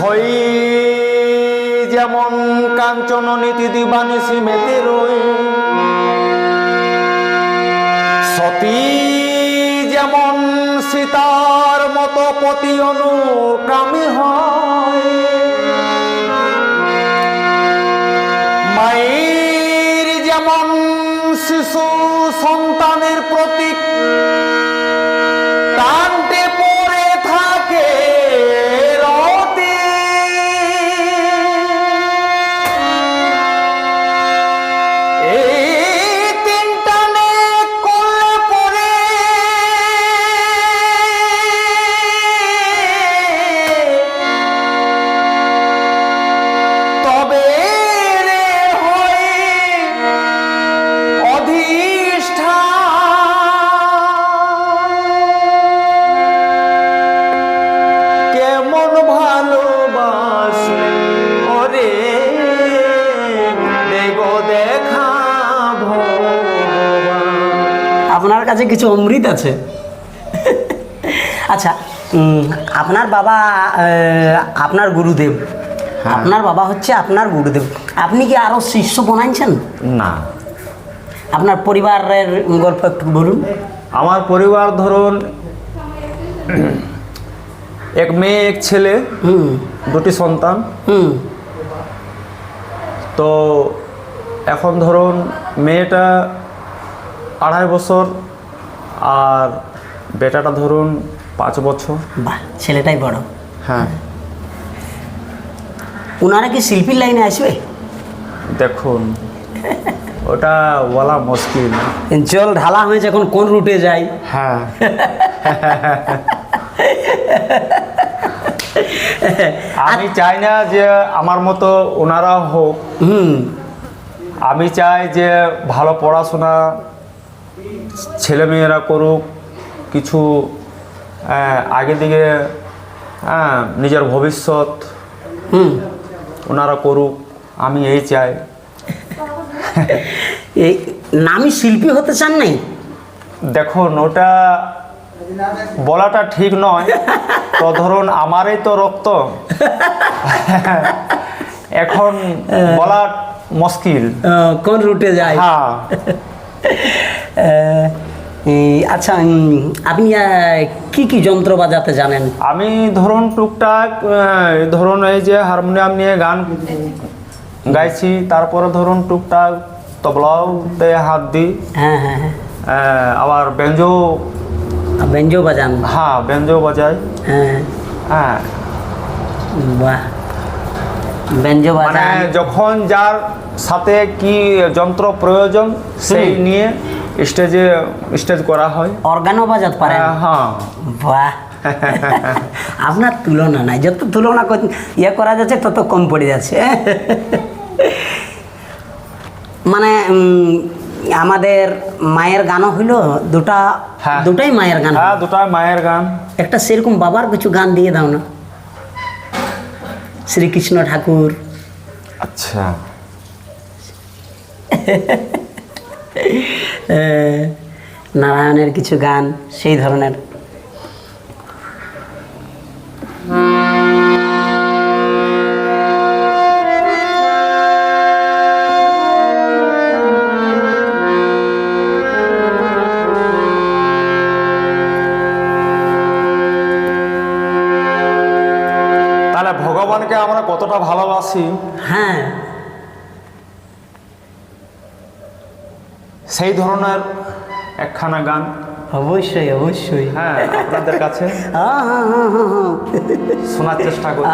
হই যেমন কাঞ্চন নীতি দিবানিসি মেতে রই। সতী যেমন সীতার মতো পতি অনুকামী হয়। মায়ের যেমন শিশু সন্তানের প্রতীক কাছে কিছু অমৃত আছে? আচ্ছা আপনার বাবা আপনার গুরুদেব। আপনার বাবা হচ্ছে আপনার গুরুদেব। আপনি কি আরও শিষ্য বানাইছেন? না। আপনার পরিবারের গল্প একটু বলুন। আমার পরিবার ধরুন এক মেয়ে এক ছেলে দুটি সন্তান। তো এখন ধরুন মেয়েটা আড়াই বছর আর বেটাটা ধরুন পাঁচ বছর। বাহ ছেলেটাই বড়। হ্যাঁ। ওনারা কি শিল্পীর লাইনে আসবে? দেখুন ওটা বলা মুশকিল। জল ঢালা হয়ে যখন কোন রুটে যাই? হ্যাঁ। আমি চাই না যে আমার মতো ওনারা হোক। হুম। আমি চাই যে ভালো পড়াশোনা ছেলেমেয়েরা করুক কিছু আগে দিকে হ্যাঁ, নিজের ভবিষ্যৎ হুম। ওনারা করুক আমি এই চাই। এই নামি শিল্পী হতে চান নাই? দেখুন ওটা বলাটা ঠিক নয় তো ধরুন আমারই তো রক্ত। এখন বলা মুশকিল। কোন রুটে যায়? হ্যাঁ। আচ্ছা আপনি কি কি যন্ত্র বাজাতে জানেন? আমি ধরুন টুকটাক ধরুন এই যে হারমোনিয়াম নিয়ে গান গাইছি তারপরে ধরুন টুকটাক তবলাওতে হাত দিই। হ্যাঁ হ্যাঁ হ্যাঁ। আবার বেঞ্জো বেঞ্জো বাজান? হ্যাঁ বেঞ্জো বাজাই। হ্যাঁ হ্যাঁ। বাহ। বেঞ্জো মানে যখন যার সাথে কি যন্ত্র প্রয়োজন সেই নিয়ে স্টেজে স্টেজ করা হয়। অর্গানও বাজাতে পারে হ্যাঁ বাহ। আপনার তুলনা নাই যত তুলনা ইয়ে করা যাচ্ছে তত কম পড়ে যাচ্ছে। মানে আমাদের মায়ের গানও হইল দুটা হ্যাঁ। দুটাই মায়ের গান হ্যাঁ দুটা মায়ের গান। একটা সেরকম বাবার কিছু গান দিয়ে দাও না। শ্রীকৃষ্ণ ঠাকুর। আচ্ছা। নারায়ণের কিছু গান সেই ধরনের। কতটা ভালোবাসি? হ্যাঁ। সেই ধরনের একখানা গান। অবশ্যই অবশ্যই। হ্যাঁ আপনাদের কাছে। শোনার চেষ্টা করি।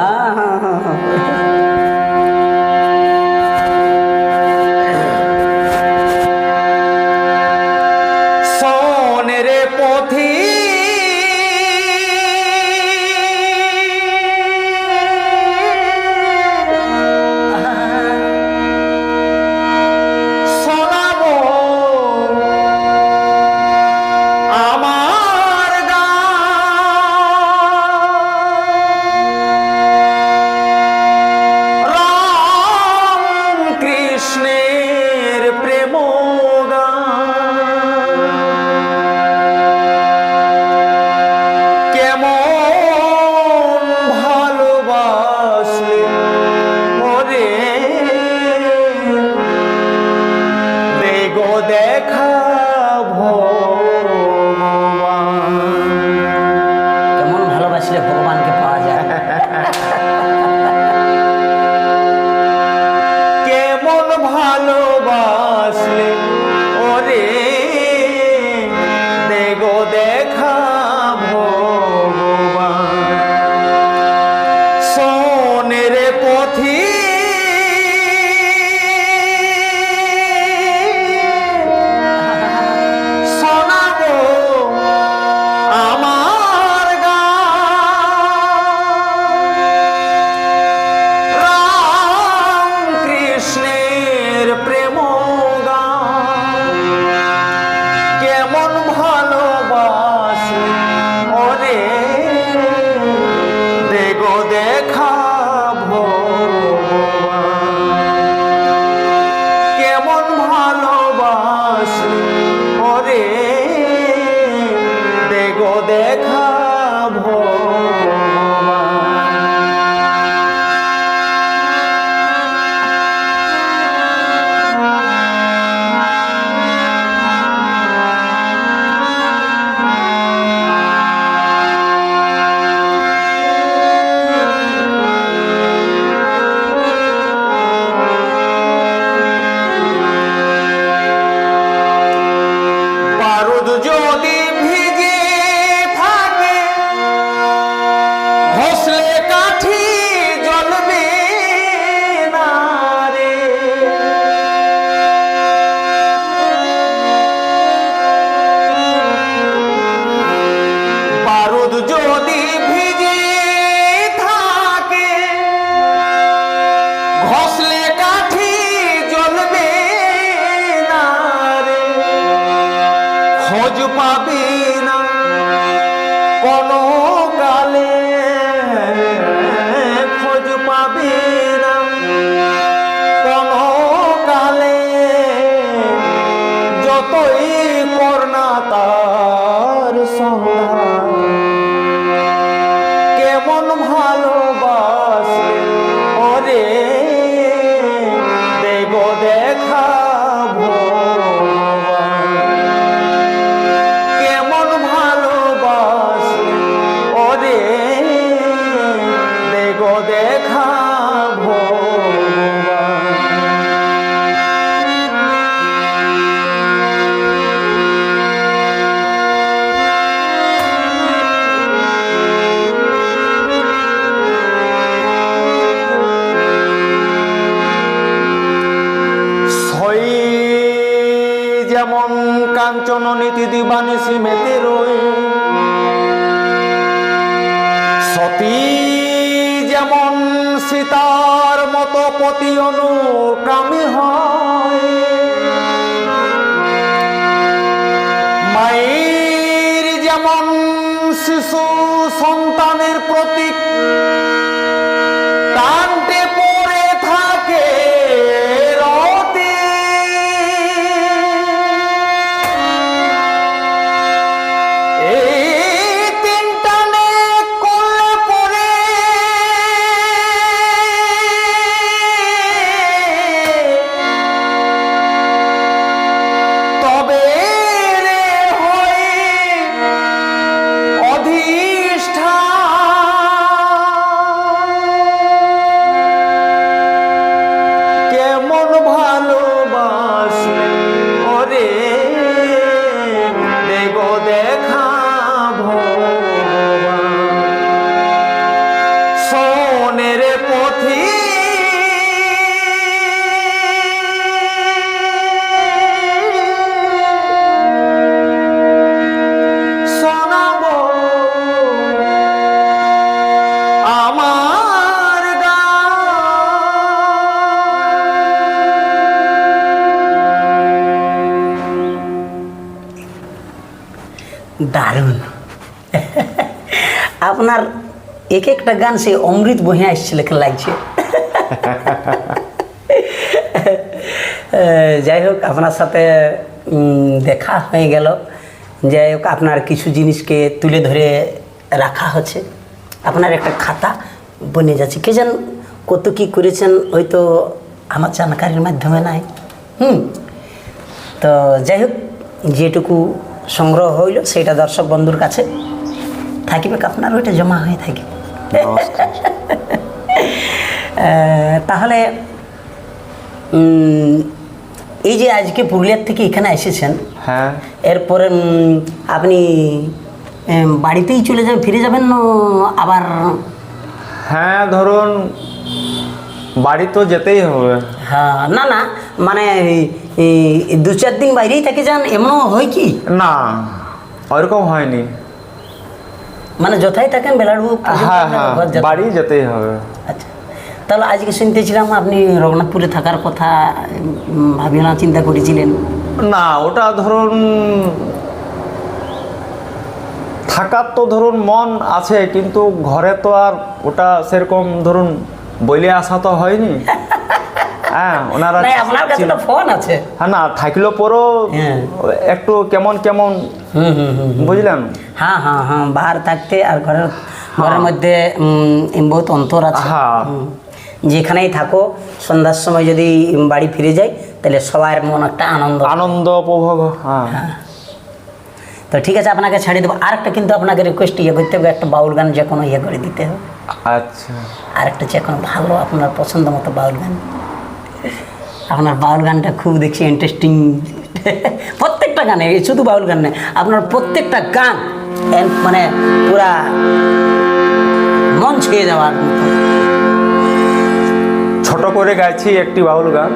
যেমন শিশু সন্তানের প্রতীক এক একটা গান সে অমৃত বহে আসছে লেখা লাগছে? যাই হোক, আপনার সাথে দেখা হয়ে গেল। যাই হোক, আপনার কিছু জিনিসকে তুলে ধরে রাখা হচ্ছে। আপনার একটা খাতা বনে যাচ্ছে। কে যেন কত কি করেছেন, হয়তো আমার জানকারির মাধ্যমে নাই। হুম। তো যাই হোক, যেটুকু সংগ্রহ হইল, সেটা দর্শক বন্ধুর কাছে থাকিবে। আপনার ওইটা জমা হয়ে থাকে। তাহলে এই যে আজকে পুরুলিয়ার থেকে এখানে এসেছেন হ্যাঁ। এরপরে আপনি বাড়িতেই চলে যাবেন ফিরে যাবেন না আবার? হ্যাঁ ধরুন বাড়ি তো যেতেই হবে। হ্যাঁ না না মানে দু চার দিন বাইরেই থেকে যান এমনও হয় কি? না ওরকম হয়নি। মানে যথাই থাকেন বেলাড়ু হ্যাঁ হ্যাঁ বাড়ি যেতেই হবে। আচ্ছা তাহলে আজকে শুনতেছিলাম আপনি রঘুনাথপুরে থাকার কথা ভাবিও না চিন্তা করেছিলেন। না ওটা ধরুন থাকার তো ধরুন মন আছে কিন্তু ঘরে তো আর ওটা সেরকম ধরুন বলে আসা তো হয়নি। হ্যাঁ ওনারা আপনার কাছে তো ফোন আছে। হ্যাঁ না থাকলেও পরও হ্যাঁ। একটু কেমন কেমন? বুঝলেন? হ্যাঁ হ্যাঁ হ্যাঁ বাহার থাকতে আর ঘরের ঘরের মধ্যে বহুত অন্তর আছে। হ্যাঁ। যেখানেই থাকো সন্ধ্যার সময় যদি বাড়ি ফিরে যাই তাহলে সবার মন একটা আনন্দ। আনন্দ উপভোগ হ্যাঁ। তো ঠিক আছে আপনাকে ছাড়িয়ে দেবো। আরেকটা কিন্তু আপনাকে রিকোয়েস্ট ইয়ে করতে হবে একটা বাউল গান যে কোনো ইয়ে করে দিতে হবে। আচ্ছা। আরেকটা যে কোনো ভালো আপনার পছন্দ মতো বাউল গান। আপনার বাউল গানটা খুব দেখছি ইন্টারেস্টিং প্রত্যেকটা গানে শুধু বাউল গান নেই আপনার প্রত্যেকটা গান মানে পুরা মন ছুঁয়ে যাওয়ার ছোট করে গাইছি একটি বাউল গান।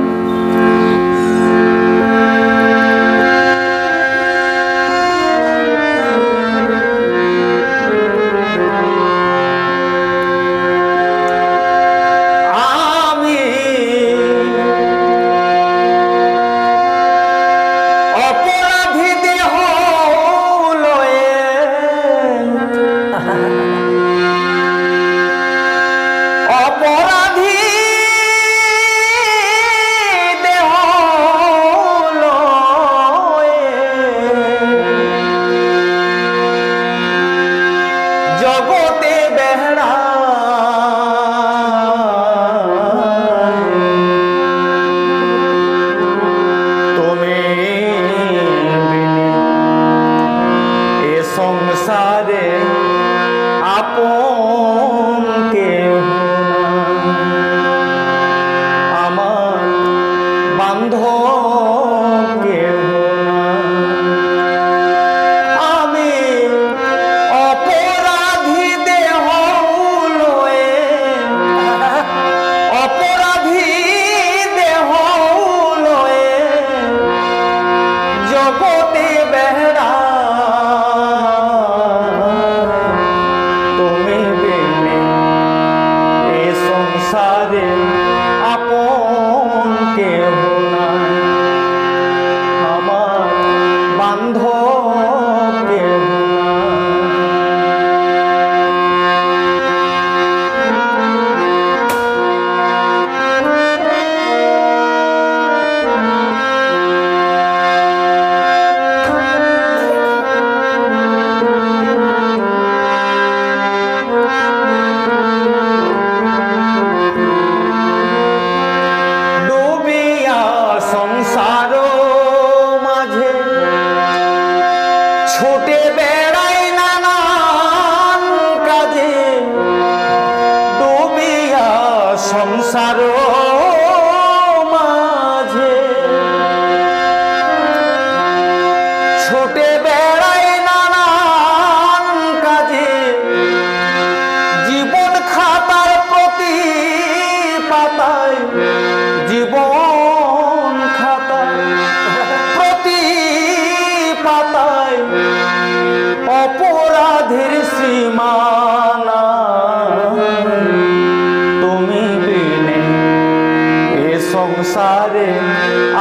সংসারে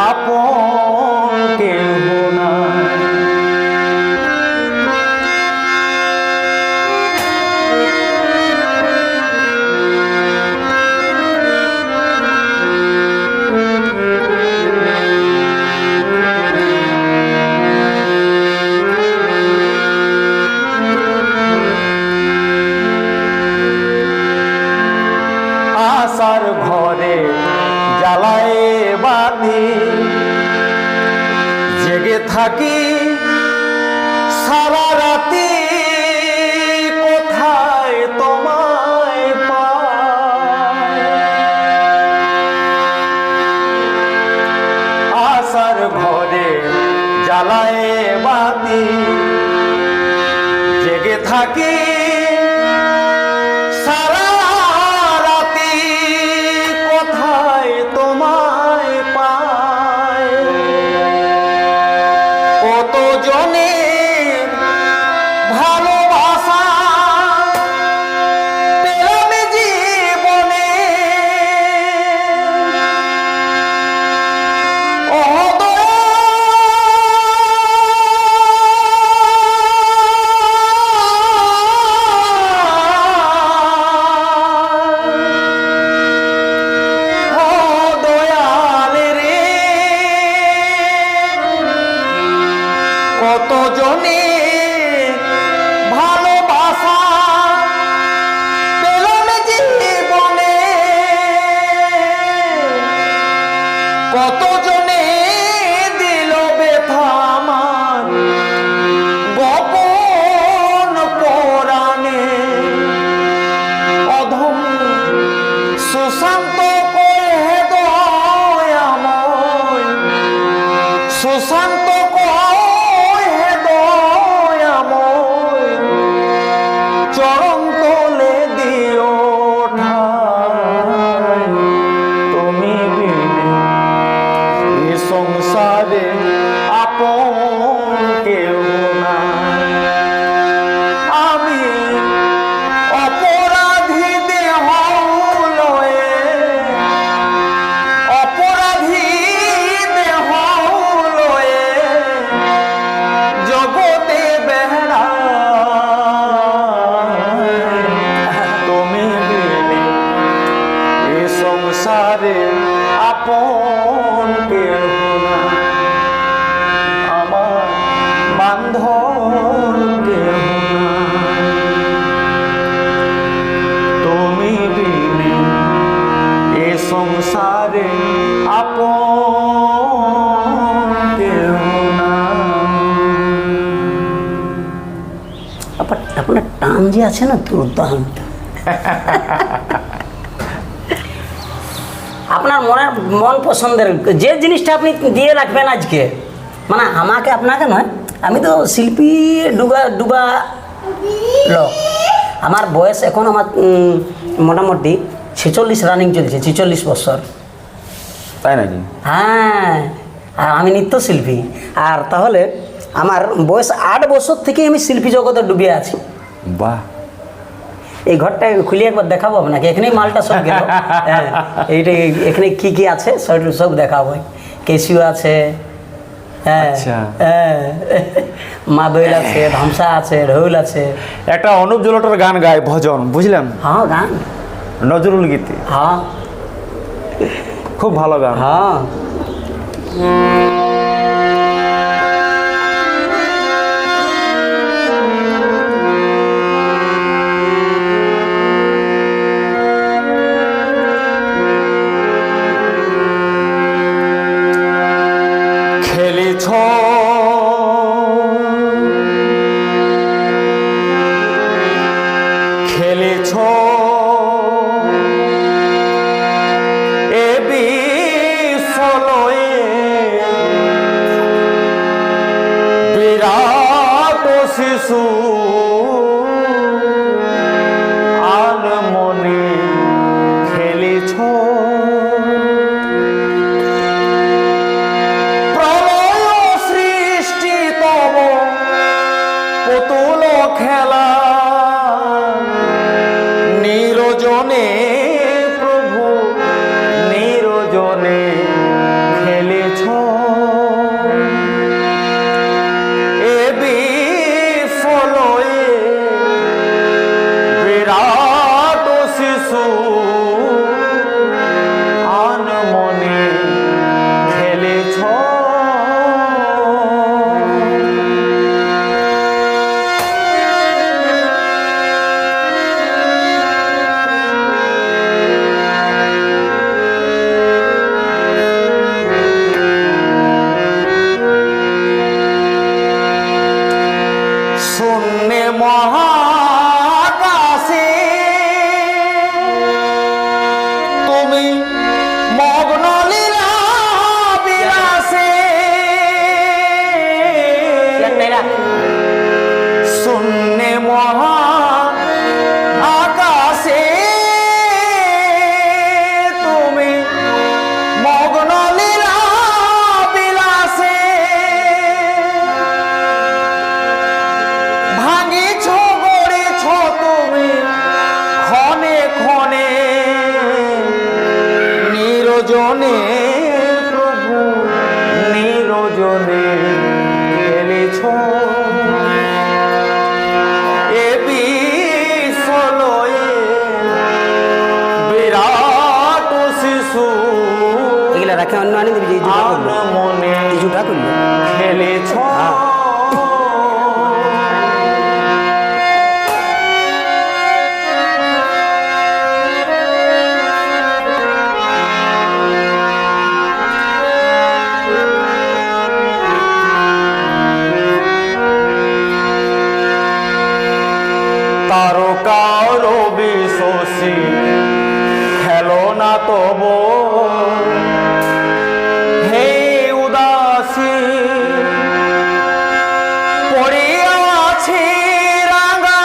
আপন জ্বালায় বাতি। জেগে থাকি কত জনে সংসারে আপনার যে আছে না দুর্দান্ত আপনার মনের মন পছন্দের যে জিনিসটা আপনি দিয়ে রাখবেন আজকে মানে আমাকে আপনাকে নয় আমি তো শিল্পী ডুবা ডুবা লোক আমার বয়স এখন আমার মোটামুটি ছেচল্লিশ রানিং চলছে ছেচল্লিশ বছর। তাই নাকি? হ্যাঁ আর আমি নৃত্যশিল্পী। আর তাহলে আমার বয়স আট বছর থেকে আমি শিল্পী জগতে ডুবে আছি। বাহ। এই ঘরটা খুলে একবার দেখাবো আপনাকে। এখানেই মালটা সব গেল। হ্যাঁ এইটা এখানে কি কি আছে সব সব দেখাবো। কেসিও আছে হ্যাঁ আচ্ছা। হ্যাঁ মাদইল আছে ধামসা আছে ঢোল আছে। একটা অনুপ জলটার গান গায় ভজন বুঝলেন? হ্যাঁ গান। নজরুল গীতি। হ্যাঁ। খুব ভালো গান। হ্যাঁ। শিশু তারকার বিশ্বসি খেলো না তব। হে উদাসী পড়িয়া আছে রাঙা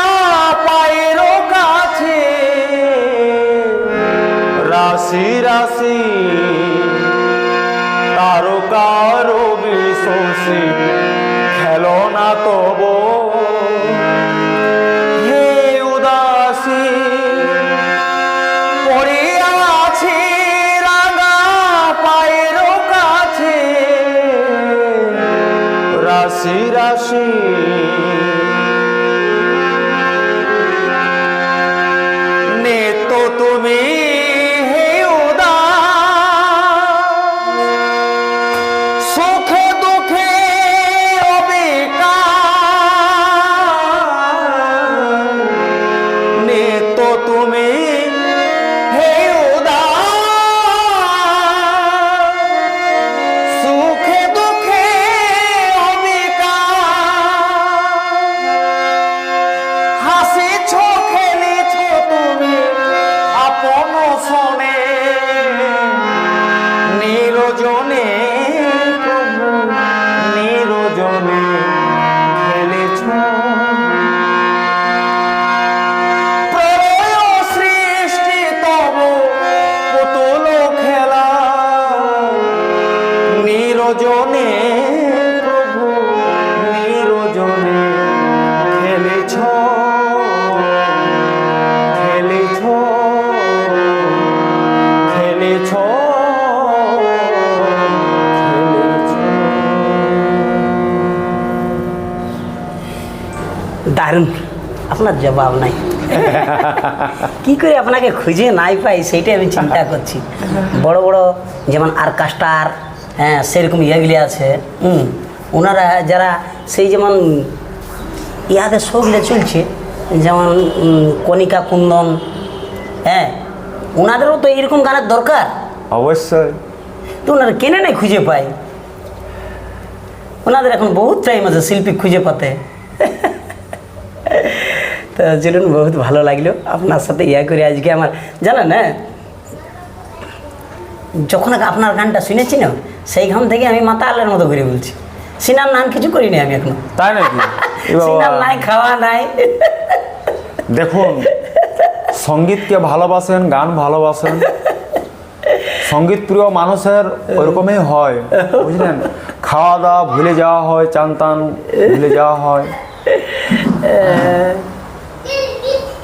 পায়ের কাছে। রাশি রাশি আপনার জবাব নাই। কি করে আপনাকে খুঁজে নাই পাই সেইটাই আমি চিন্তা করছি। বড় বড় যেমন আর্কাস্টার হ্যাঁ সেরকম ইয়েগুলি আছে হুম ওনারা যারা সেই যেমন ইয়াদের শোগুলো চলছে যেমন কণিকা কুন্দন হ্যাঁ ওনাদেরও তো এরকম গানের দরকার। অবশ্যই। তো ওনারা কেনে নাই খুঁজে পায়? ওনাদের এখন বহুত টাইম আছে শিল্পী খুঁজে পাতে। তো চলুন বহুত ভালো লাগল। আপনার সাথে ইয়া করে আজকে আমার জানেন হ্যাঁ? যখন আপনার গানটা শুনেছি না সেই গান থেকে আমি মাথা আলের মতো ঘুরে বলছি। সিনার নাম কিছু করিনি আমি এখনও। তাই নাকি? সিনার নাই খাওয়া নাই। দেখুন সঙ্গীতকে ভালোবাসেন গান ভালোবাসেন। সংগীত প্রিয় মানুষের ওরকমই হয় বুঝলেন? খাওয়া দাওয়া ভুলে যাওয়া হয় চান টান ভুলে যাওয়া হয়।